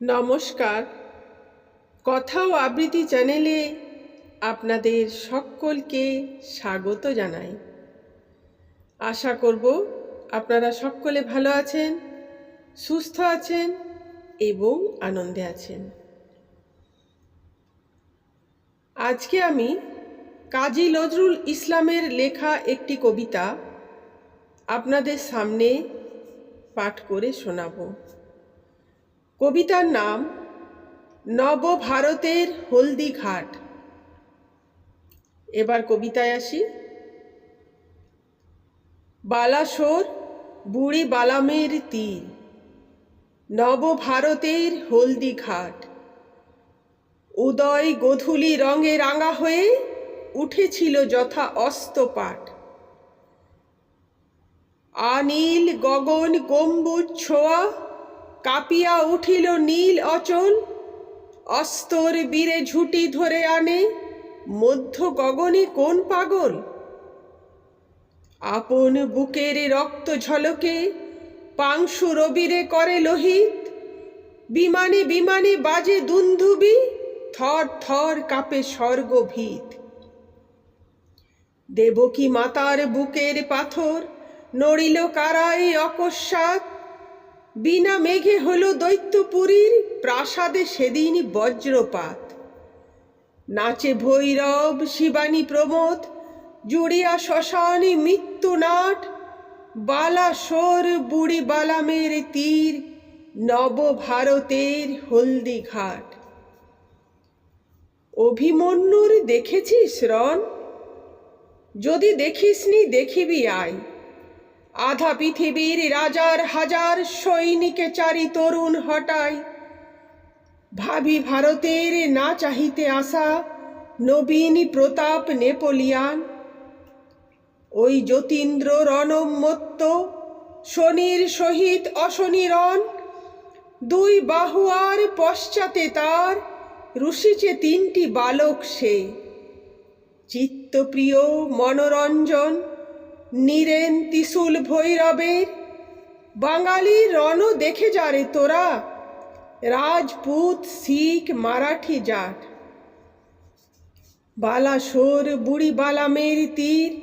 নমস্কার। কথা ও আবৃত্তি চ্যানেলে আপনাদের সকলকে স্বাগত জানাই। আশা করব আপনারা সকলে ভালো আছেন, সুস্থ আছেন এবং আনন্দে আছেন। আজকে আমি কাজী নজরুল ইসলামের লেখা একটি কবিতা আপনাদের সামনে পাঠ করে শোনাবো। কবিতার নাম নবভারতের হলদি ঘাট এবার কবিতায় আসি। বালাসোর বুড়ি বালামের তীর, নবভারতের হলদি ঘাট উদয় গোধূলি রঙে রাঙা হয়ে উঠেছিল যথা অস্তপাট। আনিল গগন গম্বুজ ছোঁয়া কাঁপিয়া উঠিল নীল অচল। অস্তর বীরে ঝুটি ধরে আনে, মধ্য গগনে কোন পাগল? আপন বুকের রক্ত ঝলকে, পাংশু রবিরে করে লোহিত। বিমানে বিমানে বাজে দুন্ধুবি থর থর কাপে স্বর্গভীত। দেবকী মাতার বুকের পাথর, নড়িল কারায় অকস্মাৎ। বিনা মেঘে হলো দৈত্যপুরীর, প্রাসাদে সেদিন বজ্রপাত। নাচে ভৈরব, শিবানী প্রমোদ, জুড়িয়া শ্মশানে মৃত্যুনাট বালাসোর বুড়ি বালামের তীর, নবভারতের হলদি ঘাট অভিমন্যুর দেখেছিস রণ? যদি দেখিসনি, দেখিবি আয়। আধা পৃথিবীর রাজার হাজার সৈনিকে চারি তরুণ হটায় ভাবি ভারতের না চাহিতে আসা নবীন প্রতাপ নেপোলিয়ান। ওই যতীন্দ্র রণমত্ত শনির সহিত অশনিরণ, দুই বাহুয়ার পশ্চাতে তার রুষিছে তিনটি বালক সে। চিত্তপ্রিয় মনোরঞ্জন নীরেন ত্রিশূল ভৈরবের। বাঙালি রণ দেখে যারে তোরা। রাজপুত, শিখ, মারাঠি জাট। বালাসোর, বুড়ি বালামের তীর,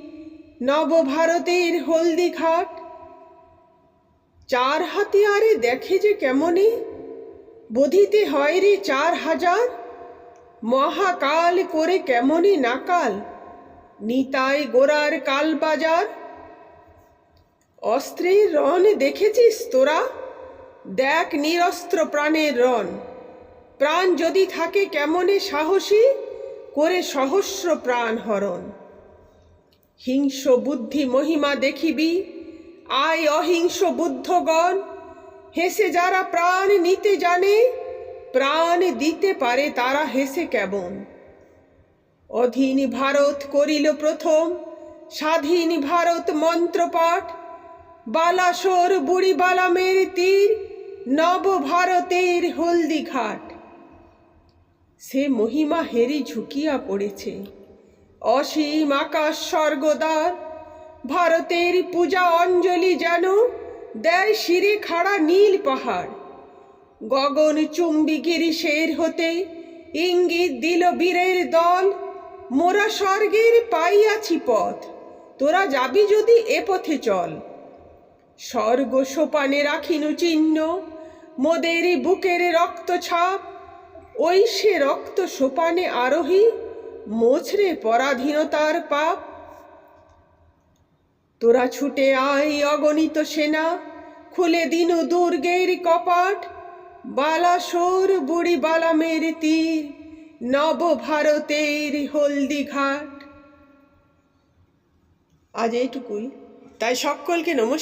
নবভারতের হলদি ঘাট চার হাতিয়ারে দেখে যে কেমনে? বধিতে হয় রে চার হাজার। মহাকাল করে কেমনে নাকাল? নিতাই গোড়ার কালবাজার অস্ত্রের রণ দেখেছিস তোরা? দেখ নিরস্ত্র প্রাণের রণ। প্রাণ যদি থাকে কেমনে সাহসী? করে সহস্র প্রাণ হরণ। হিংস বুদ্ধি মহিমা দেখিবি। আয় অহিংস বুদ্ধগণ। হেসে যারা প্রাণ নিতে জানে, প্রাণ দিতে পারে তারা হেসে কেমন? অধীন ভারত করিল প্রথম, স্বাধীন ভারত মন্ত্রপাঠ। বালাসোর বুড়ি বালামের তীর, নব ভারতের হলদি ঘাট সে মহিমা হেরি ঝুঁকিয়া পড়েছে। অসীম আকাশ স্বর্গদ্বার, ভারতের পূজা অঞ্জলি যেন দেয় শিরে খাড়া নীল পাহাড়। গগন চুম্বি গিরিশের হতে ইঙ্গিত দিল বীরের দল মোরা স্বর্গের পাইয়াছি পথ। তোরা যাবি যদি এ পথে চল। স্বর্গ সোপানে রাখিনু চিহ্ন, মোদের বুকের রক্ত ছাপ। ওই সে রক্ত সোপানে আরোহী, মোছরে পরাধীনতার পাপ। তোরা ছুটে আয় অগণিত সেনা, খুলে দিনু দুর্গের কপাট। বালাসোর বুড়ি বালামের তীর। নব ভারতের হলদি ঘাট আজ এইটুকুই। তাই সকলকে নমস্কার।